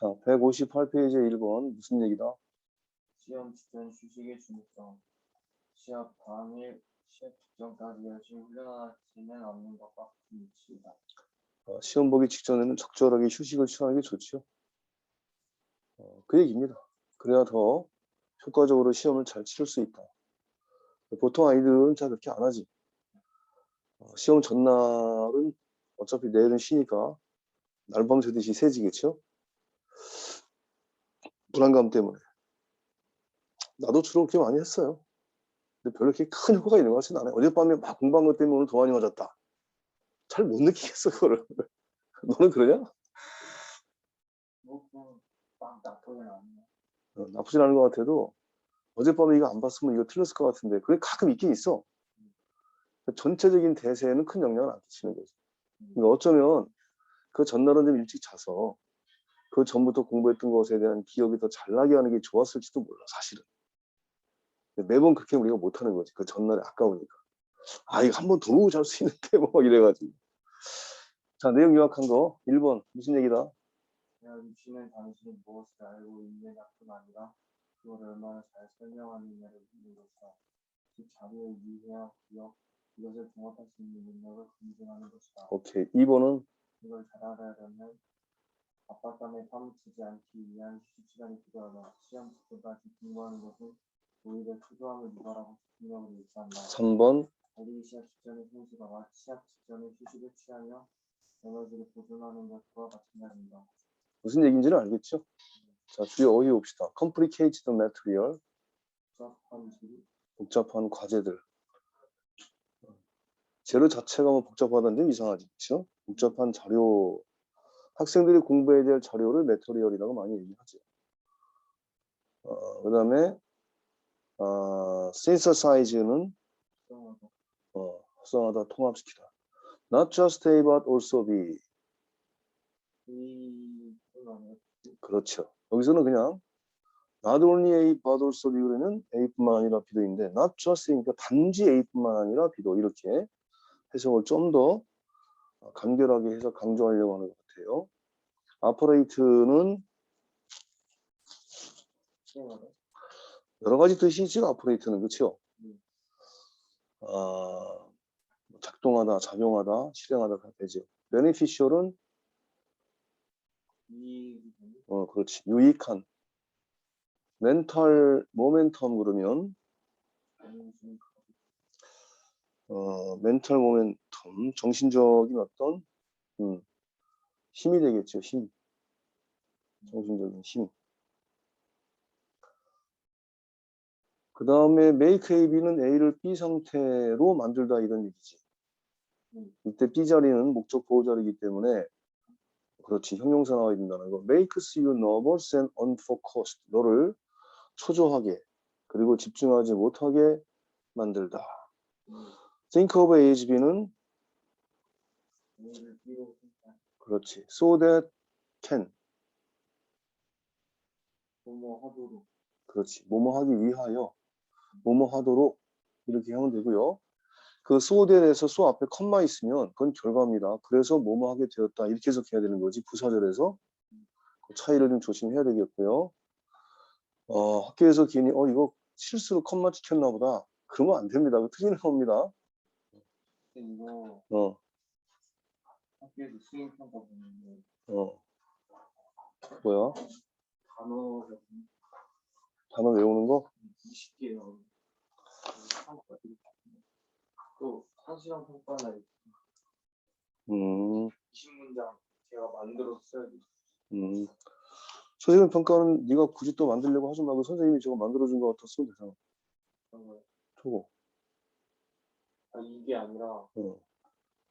자, 158페이지의 1번 무슨 얘기다? 시험 직전 휴식의 중요성, 시합 당일 시합 직전까지 열심히 훈련하지는 않는 것과 같은 이치이다. 어, 시험 보기 직전에는 적절하게 휴식을 취하는 게 좋지요. 어, 그 얘기입니다. 그래야 더 효과적으로 시험을 잘 치를 수 있다. 보통 아이들은 잘 그렇게 안 하지. 어, 시험 전날은 어차피 내일은 쉬니까 날밤 새듯이 새지겠죠? 불안감 때문에. 나도 주로 그렇게 많이 했어요. 근데 별로 그렇게 큰 효과가 있는 것 같지는 않아요. 어젯밤에 막 공부한 것 때문에 오늘 더 많이 맞았다. 잘 못 느끼겠어, 그거를. 너는 그러냐? 어, 나쁘진 않은 것 같아도 어젯밤에 이거 안 봤으면 이거 틀렸을 것 같은데 그게 가끔 있긴 있어. 전체적인 대세에는 큰 영향을 안 끼치는 거지. 그러니까 어쩌면 그 전날은 좀 일찍 자서 그 전부터 공부했던 것에 대한 기억이 더 잘 나게 하는 게 좋았을지도 몰라 사실은. 매번 그렇게 우리가 못하는 거지. 그 전날에 아까우니까. 아 이거 한번 더 보고 잘 수 있는데 뭐 이래가지고. 자 내용 요약한 거 1번 무슨 얘기다? 대학 입시는 당신이 무엇을 알고 있느냐 뿐 아니라 그걸 얼마나 잘 설명하느냐를 묻는 것이다. 그 자료의 이해와 기억, 이것을 종합할 수 있는 능력을 검증하는 것이다. 오케이 2번은 이걸 잘 알아려면 압박감에 파묻히지 않기 위한 휴식 시간이 필요하다. 시험 직전까지 공부하는 것은 오히려 초조함을 유발하고 집중력을 일치한다. 3번 달리기 시합 직전에 선수가 시합 직전에 휴식을 취하며 에너지를 보존하는 것과 마찬가지입니다. 무슨 얘기인지는 알겠죠? 자 주요 어휘 봅시다. complicated material 복잡한 질, 복잡한 과제들. 재료 자체가 뭐 복잡하다는데 이상하지, 그렇죠? 복잡한 자료, 학생들이 공부해야 될 자료를 메터리얼이라고 많이 얘기하죠. 어, 그 다음에 어, synthesize는 어, 합성하다, 통합시키다. Not just A, but also B. 그렇죠. 여기서는 그냥 not only A, but also B 그러면 A뿐만 아니라 B도인데 not just이니까 단지 A뿐만 아니라 B도 이렇게 해석을 좀 더 간결하게 해서 강조하려고 하는 것 같아요. 아퍼레이트는. 여러 가지 뜻이 있죠. 아퍼레이트는 그렇죠. 음. 아, 뭐 작동하다, 작용하다, 실행하다 다 되죠. 베네피셜은 이 어, 그렇지. 유익한. 멘탈 모멘텀 그러면 어, 멘탈 모멘텀, 정신적인 어떤 음, 힘이 되겠죠. 힘. 정신적인 힘. 그 다음에 make AB는 A를 B 상태로 만들다 이런 얘기지. 음. 이때 B 자리는 목적 보호 자리이기 때문에 그렇지 형용사 나와야 된다는 거. makes you nervous and unfocused. 너를 초조하게 그리고 집중하지 못하게 만들다. 음, think of A, B는 A를 B로 생각, 그렇지. so that can 뭐뭐 하도록 그렇지. 뭐뭐 하기 위하여 뭐뭐 하도록 이렇게 하면 되고요. 그 so that에서 so 앞에 컴마 있으면 그건 결과입니다. 그래서 뭐뭐 하게 되었다 이렇게 해석해야 되는 거지 부사절에서 그 차이를 좀 조심해야 되겠고요. 어, 학교에서 괜히 어 이거 실수로 컴마 찍혔나 보다. 그러면 안 됩니다. 그 틀리는 겁니다. 이거 어, 학교에서 수행 평가 보는데 어. 뭐야? 단어가 단어 외우는 거? 20개 나오는 평가들이 또 한시간 평가나 음, 20문장 제가 만들어서 써야 돼. 음. 선생님 평가는 네가 굳이 또 만들려고 하지 말고 선생님이 저거 만들어준 거 같았으면 되잖아. 그런 거. 저거. 아 이게 아니라 어.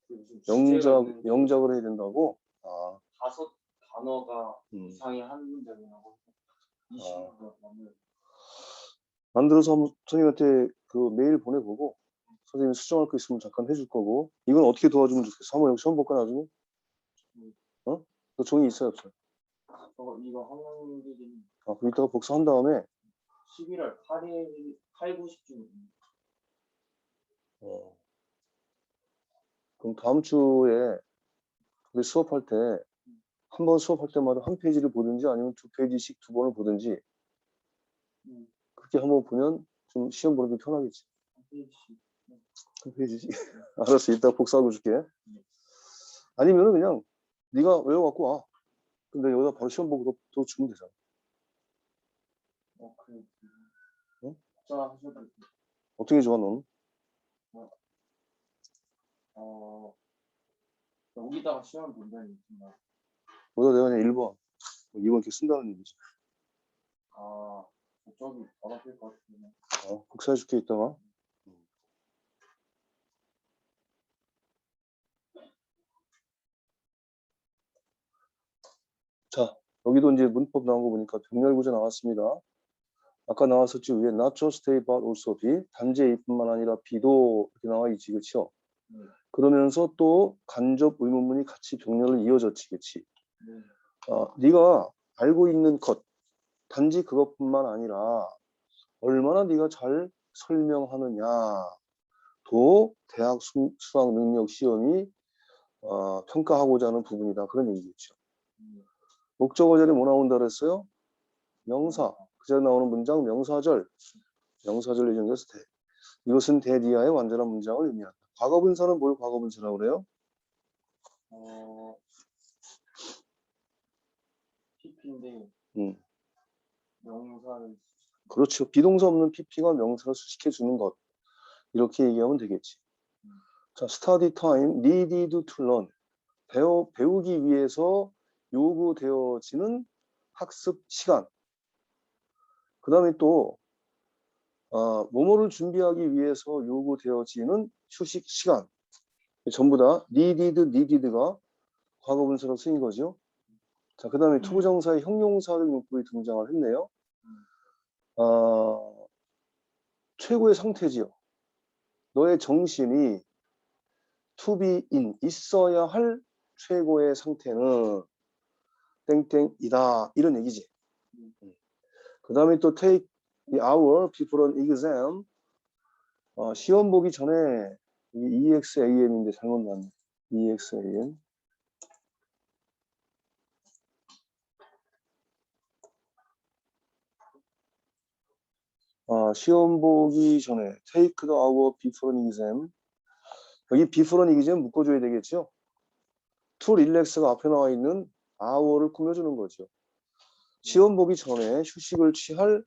그 있는데 영작을 해야 된다고? 아, 다섯 단어가 음. 이상이 한 문장이라고 20문장 만들 만들어서 한번 선생님한테 그 메일 보내보고 선생님이 수정할 거 있으면 잠깐 해줄 거고 이건 어떻게 도와주면 좋겠어? 한번 여기 시험 볼까 나중에? 어? 너 종이 있어요 없어요? 저거 이거 한국인이 아, 그럼 이따가 복사한 다음에 11월 8일 8, 90쯤 어. 그럼 다음 주에 우리 수업할 때 한 번 수업할 때마다 한 페이지를 보든지 아니면 두 페이지씩 두 번을 보든지 음, 그렇게 한번 보면 좀 시험 보는 게 편하겠지. 한 페이지씩. 알았어. 이따 복사하고 줄게. 아니면 그냥 네가 외워갖고 와. 근데 여기다 바로 시험 보고 또, 또 주면 되잖아. 어, 그래. 응? 자. 어떻게 좋아 너는? 어, 여기다가 시험 본다는 얘기구나. 보다 내가 그냥 1번. 2번 이렇게 쓴다는 얘기지. 아, 저쪽이 더럽힐 것 같으면. 어, 복사해줄게 이따가. 자, 여기도 이제 문법 나온 거 보니까 병렬구조 나왔습니다. 아까 나왔었지 위에 not just A but also B 단지 A뿐만 아니라 B도 이렇게 나와 있지 그렇죠? 네. 그러면서 또 간접 의문문이 같이 병렬을 이어졌지 그렇지? 네. 어, 네가 알고 있는 것 단지 그것뿐만 아니라 얼마나 네가 잘 설명하느냐도 대학 수, 수학 능력 시험이 어, 평가하고자 하는 부분이다 그런 얘기겠죠. 음, 목적어 자리 뭐 나온다 그랬어요? 명사. 그 자리에 나오는 문장 명사절. 명사절 예정에서 대. 이것은 대디아의 완전한 문장을 의미한다. 과거 분사는 뭘 과거 분사라고 그래요? 어, PP인데, 음. 명사를, 그렇죠. 비동사 없는 PP가 명사를 수식해 주는 것. 이렇게 얘기하면 되겠지. 자, study time needed to learn. 배워, 배우기 위해서 요구되어지는 학습 시간. 그 다음에 또, 어, 뭐뭐를 준비하기 위해서 요구되어지는 휴식 시간. 전부 다 needed, needed가 과거 분사로 쓰인 거죠. 자, 그 다음에 투부정사의 형용사적 용법이 등장을 했네요. 어, 최고의 상태지요. 너의 정신이 to be in 있어야 할 최고의 상태는 땡땡이다 이런 얘기지. 그 다음에 또 take the hour before an exam 어, 시험 보기 전에 이게 EXAM인데 잘못 나왔네. EXAM 어, 시험 보기 전에 take the hour before an exam 여기 before an exam 묶어줘야 되겠죠? to relax가 앞에 나와 있는 hour를 꾸며주는 거죠. 시험 보기 전에 휴식을 취할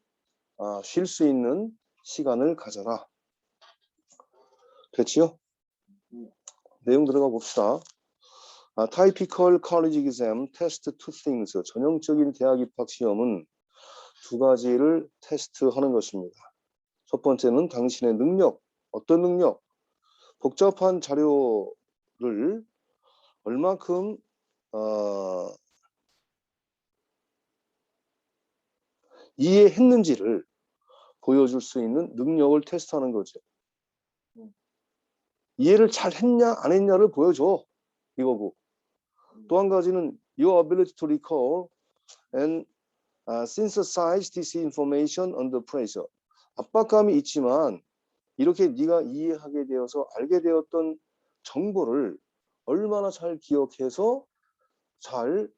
아, 쉴 수 있는 시간을 가져라. 됐지요? 내용 들어가 봅시다. 아, typical college exam test two things. 전형적인 대학 입학 시험은 두 가지를 테스트하는 것입니다. 첫 번째는 당신의 능력. 어떤 능력? 복잡한 자료를 얼만큼 어, 이해했는지를 보여줄 수 있는 능력을 테스트하는 거죠. 이해를 잘 했냐 안 했냐를 보여줘 이거고 또 한 가지는 your ability to recall and uh, synthesize this information under pressure 압박감이 있지만 이렇게 네가 이해하게 되어서 알게 되었던 정보를 얼마나 잘 기억해서 잘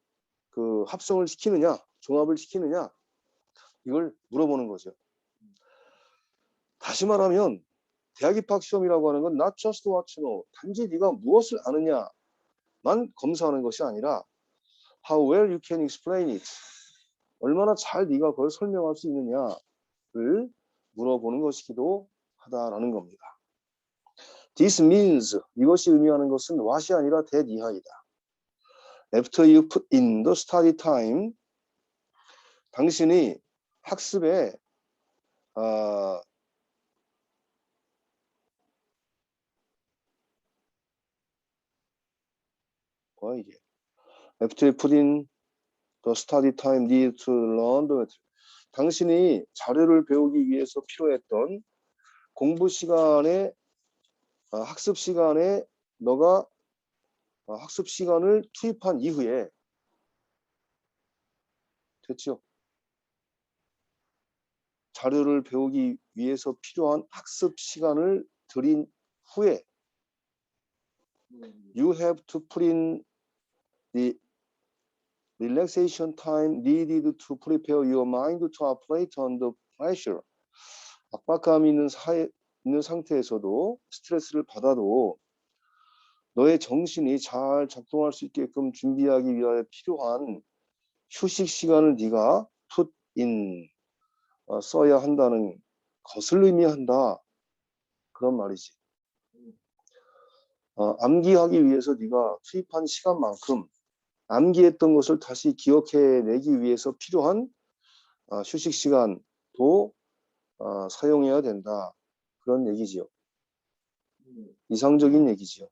그 합성을 시키느냐 종합을 시키느냐 이걸 물어보는 거죠. 다시 말하면 대학 입학 시험이라고 하는 건 not just what you know 단지 네가 무엇을 아느냐만 검사하는 것이 아니라 how well you can explain it 얼마나 잘 네가 그걸 설명할 수 있느냐를 물어보는 것이기도 하다라는 겁니다. This means 이것이 의미하는 것은 what이 아니라 that 이하이다. After you put in the study time 당신이 학습에 아, 뭐야 이게? After you put in the study time needed to learn the material. 당신이 자료를 배우기 위해서 필요했던 공부 시간에 아, 학습 시간에 너가 아, 학습 시간을 투입한 이후에 됐죠? 자료를 배우기 위해서 필요한 학습 시간을 들인 후에 음, you have to put in the relaxation time needed to prepare your mind to operate under pressure. 압박감이 있는 사회, 있는 상태에서도 스트레스를 받아도 너의 정신이 잘 작동할 수 있게끔 준비하기 위하여 필요한 휴식 시간을 네가 put in 어, 써야 한다는 것을 의미한다. 그런 말이지. 어, 암기하기 위해서 네가 투입한 시간만큼 암기했던 것을 다시 기억해내기 위해서 필요한 어, 휴식 시간도 어, 사용해야 된다. 그런 얘기지요. 이상적인 얘기지요.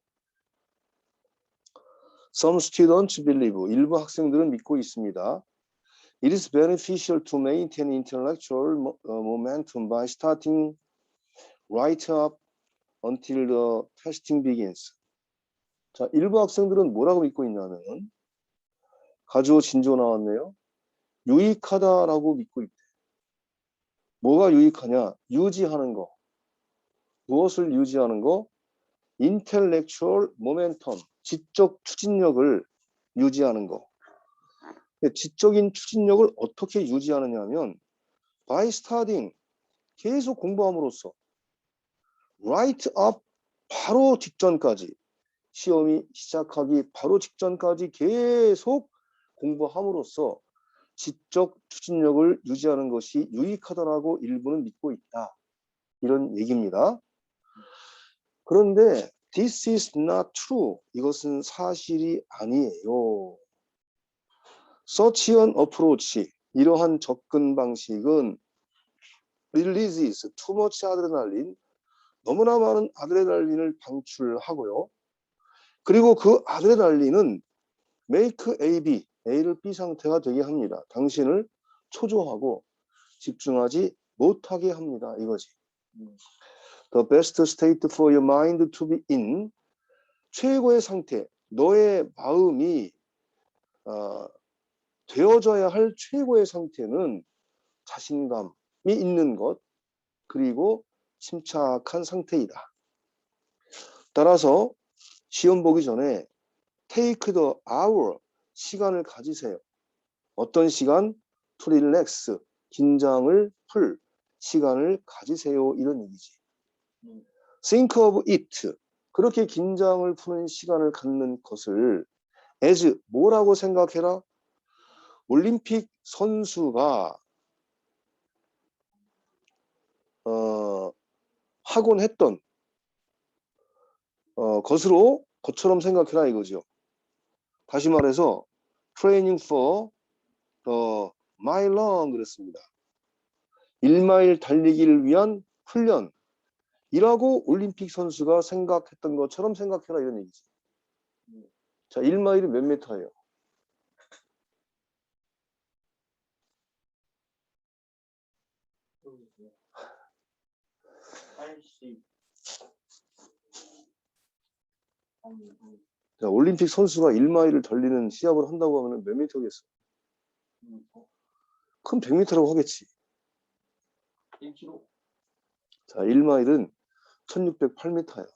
Some students believe 일부 학생들은 믿고 있습니다. It is beneficial to maintain intellectual mo- uh, momentum by starting right up until the testing begins. 자, 일부 학생들은 뭐라고 믿고 있냐면 가주어 진조 나왔네요. 유익하다라고 믿고 있대. 뭐가 유익하냐? 유지하는 거. 무엇을 유지하는 거? intellectual momentum, 지적 추진력을 유지하는 거. 지적인 추진력을 어떻게 유지하느냐면 by studying, 계속 공부함으로써 right up, 바로 직전까지 시험이 시작하기 바로 직전까지 계속 공부함으로써 지적 추진력을 유지하는 것이 유익하다라고 일부는 믿고 있다. 이런 얘기입니다. 그런데 this is not true. 이것은 사실이 아니에요. Such an approach, 이러한 접근 방식은 releases too much adrenaline, 너무나 많은 아드레날린을 방출하고요. 그리고 그 아드레날린은 make A, B, A를 B 상태가 되게 합니다. 당신을 초조하고 집중하지 못하게 합니다. 이거지. The best state for your mind to be in 최고의 상태, 너의 마음이 어, 되어져야 할 최고의 상태는 자신감이 있는 것 그리고 침착한 상태이다. 따라서 시험 보기 전에 take the hour 시간을 가지세요. 어떤 시간? to relax 긴장을 풀 시간을 가지세요 이런 얘기지. think of it 그렇게 긴장을 푸는 시간을 갖는 것을 as 뭐라고 생각해라? 올림픽 선수가 어, 하곤 했던 어, 것으로 것처럼 생각해라 이거죠. 다시 말해서 training for the mile run 그랬습니다. 1마일 달리기를 위한 훈련 이라고 올림픽 선수가 생각했던 것처럼 생각해라 이런 얘기지. 자, 1마일이 몇 미터예요? 보여주세요. 80 아니, 뭐, 자, 올림픽 선수가 1마일을 달리는 시합을 한다고 하면 몇 미터겠어? 그럼 100m라고 하겠지. 1kg 자, 1마일은 1608m야.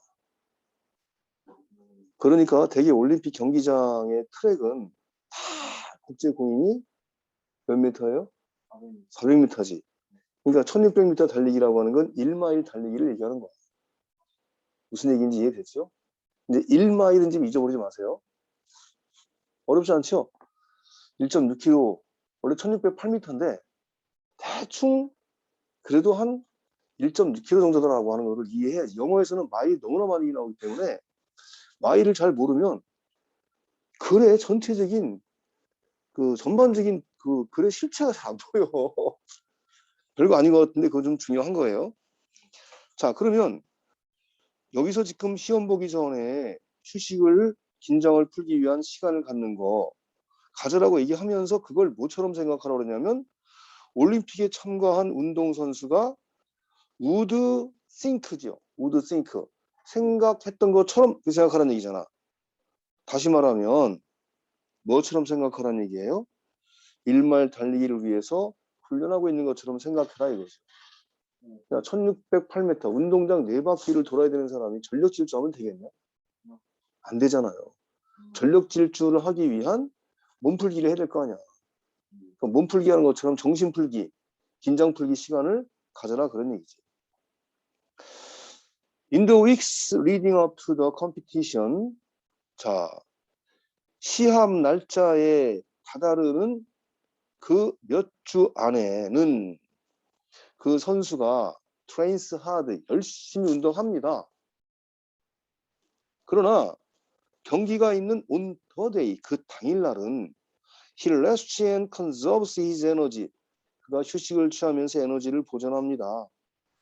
그러니까 대개 올림픽 경기장의 트랙은 다 국제 공인이 몇 미터예요? 400m 400m지. 그러니까 1600m 달리기라고 하는 건 1마일 달리기를 얘기하는 거야. 무슨 얘기인지 이해됐죠? 근데 1마일은 좀 잊어버리지 마세요. 어렵지 않죠? 1.6km, 원래 1608m인데 대충 그래도 한 1.6km 정도라고 하는 것을 이해해야지. 영어에서는 마일이 너무나 많이 나오기 때문에 마일을 잘 모르면 글의 전체적인 그 전반적인 그 글의 실체가 잘 안 보여. 별거 아닌 것 같은데 그거 좀 중요한 거예요. 자, 그러면 여기서 지금 시험 보기 전에 휴식을 긴장을 풀기 위한 시간을 갖는 거 가져라고 얘기하면서 그걸 뭐처럼 생각하라고 그러냐면 올림픽에 참가한 운동선수가 would think죠. would think. 생각했던 것처럼 그렇게 생각하라는 얘기잖아. 다시 말하면 뭐처럼 생각하라는 얘기예요? 일말 달리기를 위해서 훈련하고 있는 것처럼 생각해라 이거죠. 야, 1608m 운동장 네 바퀴를 돌아야 되는 사람이 전력 질주하면 되겠냐? 안 되잖아요. 전력 질주를 하기 위한 몸풀기를 해야 될 거 아니야. 그럼 몸풀기 하는 것처럼 정신풀기, 긴장풀기 시간을 가져라 그런 얘기지. In the weeks leading up to the competition, 자, 시합 날짜에 다다르는 그 몇 주 안에는 그 선수가 trains hard, 열심히 운동합니다. 그러나 경기가 있는 the day, 그 당일날은 he rests and conserves his energy. 그가 휴식을 취하면서 에너지를 보존합니다.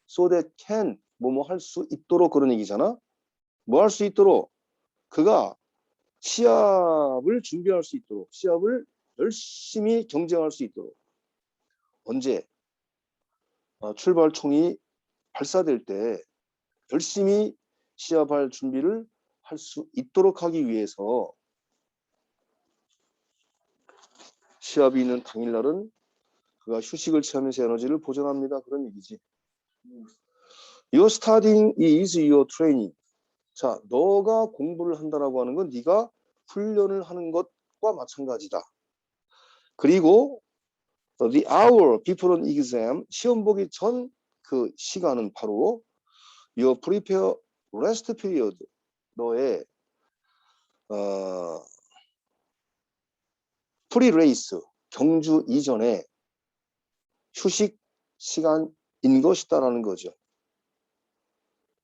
So that can 뭐뭐 할 수 있도록 그런 얘기잖아. 뭐 할 수 있도록 그가 시합을 준비할 수 있도록 시합을 열심히 경쟁할 수 있도록 언제 어, 출발총이 발사될 때 열심히 시합할 준비를 할 수 있도록 하기 위해서 시합이 있는 당일날은 그가 휴식을 취하면서 에너지를 보존합니다. 그런 얘기지. Your studying is your training. 자, 너가 공부를 한다라고 하는 건 네가 훈련을 하는 것과 마찬가지다. 그리고 the hour before an exam, 시험 보기 전 그 시간은 바로 your prepare rest period, 너의 어, 프리 레이스 경주 이전에 휴식 시간인 것이다라는 거죠.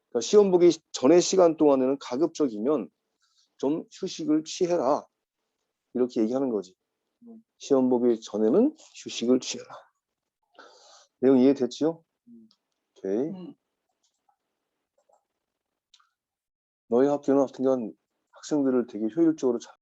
그러니까 시험 보기 전의 시간 동안에는 가급적이면 좀 휴식을 취해라. 이렇게 얘기하는 거지. 음. 시험 보기 전에는 휴식을 취해라. 내용 이해됐지요? 오케이. 음. 너희 학교는 하여튼간 학생들을 되게 효율적으로 잘